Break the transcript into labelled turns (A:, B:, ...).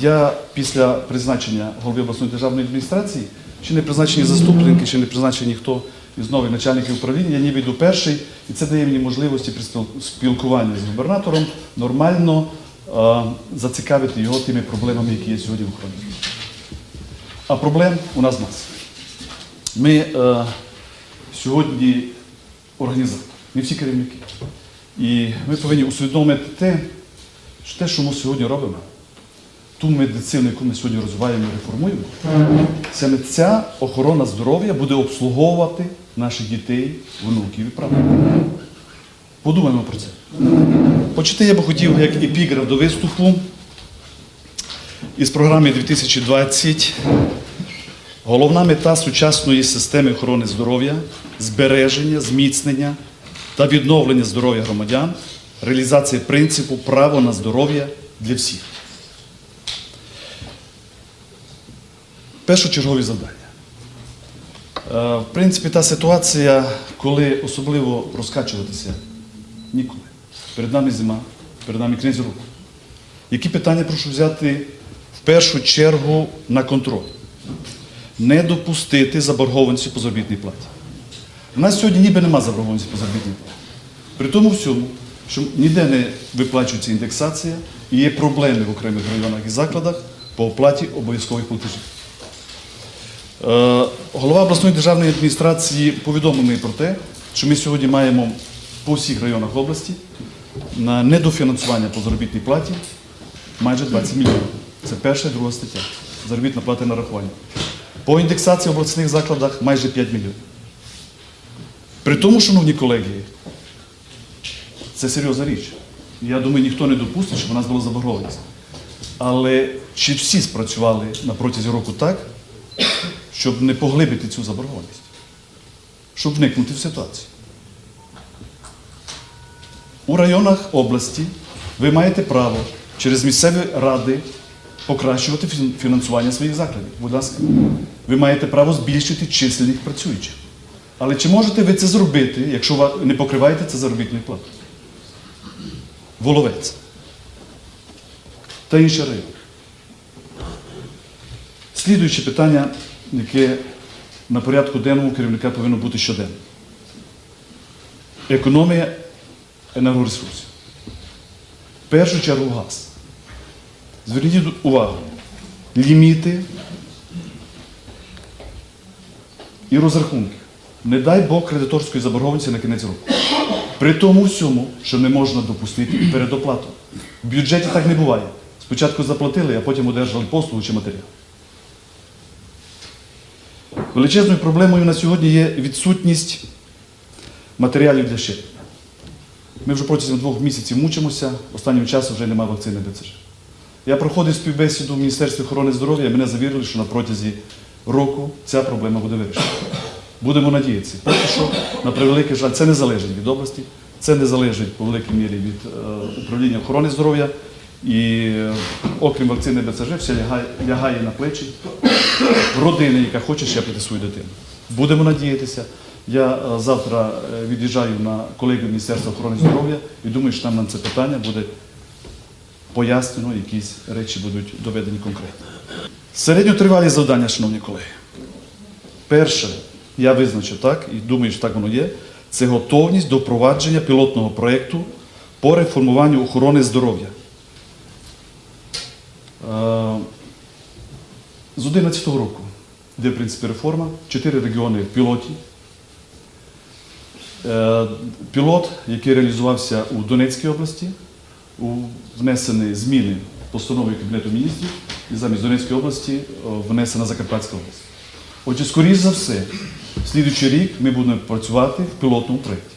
A: я після призначення голови обласної державної адміністрації, ще не призначені заступники, ще не призначені ніхто із нових начальників управління, я ніби йду перший, і це дає мені можливості при спілкуванні з губернатором нормально е, зацікавити його тими проблемами, які є сьогодні в охороні. А проблем у нас маса. Ми е, сьогодні організатори, ми всі керівники. І ми повинні усвідомити те, що те, що ми сьогодні робимо, ту медицину, яку ми сьогодні розвиваємо і реформуємо, саме ця охорона здоров'я буде обслуговувати наших дітей, внуків і правнуків. Подумаємо про це. Почати я би хотів як епіграф до виступу із програми 2020 Головна мета сучасної системи охорони здоров'я збереження, зміцнення та відновлення здоров'я громадян, реалізація принципу право на здоров'я для всіх. Першочергові завдання. Е, В принципі, та ситуація, коли особливо розкачуватися ніколи. Перед нами зима, перед нами князь руку. Які питання прошу взяти в першу чергу на контроль? не допустити заборгованості по заробітній платі. У нас сьогодні ніби нема заборгованості по заробітній платі. При тому всьому, що ніде не виплачується індексація і є проблеми в окремих районах і закладах по оплаті обов'язкових платежів. Е, Голова обласної державної адміністрації повідомив мені про те, що ми сьогодні маємо по всіх районах області на недофінансування по заробітній платі майже 20 мільйонів. Це перша і друга стаття. Заробітна плата нарахування. По індексації в обласних закладах майже 5 мільйонів. При тому, шановні колеги, це серйозна річ. Я думаю, ніхто не допустить, щоб у нас була заборгованість. Але чи всі спрацювали на протязі року так, щоб не поглибити цю заборгованість? Щоб вникнути в ситуацію? У районах області ви маєте право через місцеві ради покращувати фінансування своїх закладів. Будь ласка, ви маєте право збільшити чисельних працюючих. Але чи можете ви це зробити, якщо ви не покриваєте це заробітною платою? Воловець. Та інші райони. Слідуюче питання, яке на порядку денному керівника повинно бути щоденно. Економія енергоресурсів. В першу чергу газ. Зверніть увагу, ліміти і розрахунки. Не дай Бог кредиторської заборгованості на кінець року. При тому всьому, що не можна допустити передоплату. В бюджеті так не буває. Спочатку заплатили, а потім одержали послугу чи матеріал. Величезною проблемою на сьогодні є відсутність матеріалів для щеплення. Ми вже протягом двох місяців мучимося, останнім часом вже немає вакцини БЦЖ. Я проходив співбесіду в Міністерстві охорони здоров'я, і мене завірили, що на протязі року ця проблема буде вирішена. Будемо надіятися. Поки що, на превеликий жаль, це не залежить від області, це не залежить по великій мірі від е, управління охорони здоров'я. І е, окрім вакцини БЦЖ, все лягає, лягає на плечі родини, яка хоче щепити свою дитину. Будемо надіятися. Я е, завтра е, від'їжджаю на колегію Міністерства охорони здоров'я і думаю, що там на це питання буде пояснено, якісь речі будуть доведені конкретно. Середньотривалі завдання, шановні колеги. Перше, я визначив так, і думаю, що так воно є, це готовність до впровадження пілотного проєкту по реформуванню охорони здоров'я. Е, З 2011 року, де, в принципі, реформа, чотири регіони в пілоті. Е, Пілот, який реалізувався у Донецькій області, внесені зміни постанови Кабінету міністрів, і замість Донецької області внесена Закарпатська область. Отже, скоріш за все, слідуючий рік ми будемо працювати в пілотному проєкті.